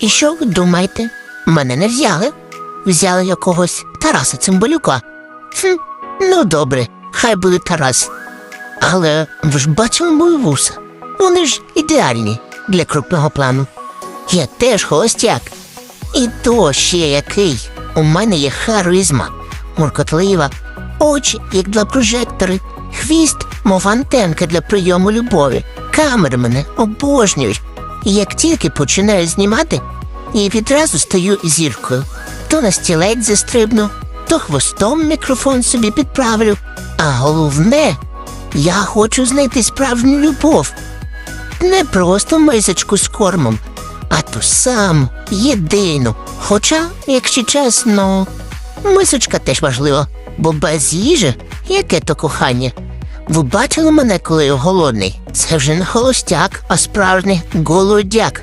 І що ви думаєте? Мене не взяли. Взяли якогось Тараса Цимбалюка. Хм, ну добре, хай буде Тарас. Але ви ж бачили мої вуса. Вони ж ідеальні для крупного плану. Я теж холостяк. І то ще який. У мене є харизма, муркотлива, очі, як для прожектори, хвіст, мов антенка для прийому любові. Камери мене обожнюють. І як тільки починаю знімати, я відразу стаю зіркою. То на стілець застрибну, то хвостом мікрофон собі підправлю. А головне, я хочу знайти справжню любов. Не просто мисочку з кормом, а ту саму єдину. Хоча, якщо чесно, мисочка теж важлива, бо без їжі яке то кохання. Ви бачили мене, коли я голодний? Це вже не холостяк, а справжній голодяк.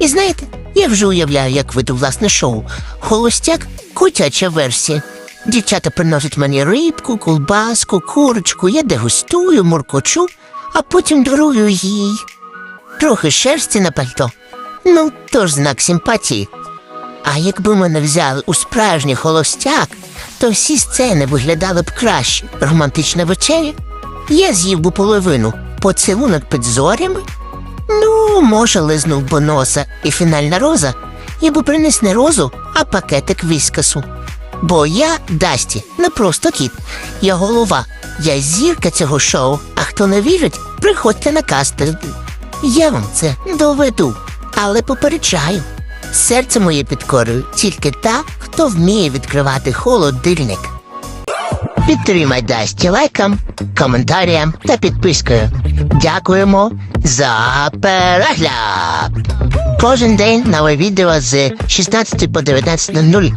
І знаєте, я вже уявляю, як веду власне шоу. Холостяк котяча версія. Дівчата приносять мені рибку, колбаску, курочку, я дегустую, муркочу, а потім дарую їй. Трохи шерсті на пальто. Ну, то ж знак симпатії. А якби мене взяли у справжній холостяк, то всі сцени виглядали б краще. Романтична вечеря. Я з'їв би половину, поцілунок під зорями. Ну, може, лизнув би носа і фінальна роза. Я би приніс не розу, а пакетик віскасу. Бо я Дасті, не просто кіт. Я голова, я зірка цього шоу. А хто не вірить, приходьте на кастинг. Я вам це доведу, але попереджаю. Серце моє підкорює тільки та, хто вміє відкривати холодильник. Підтримай Дасті лайком, коментарям та підпискою. Дякуємо за перегляд! Кожен день нове відео з 16 по 19.00.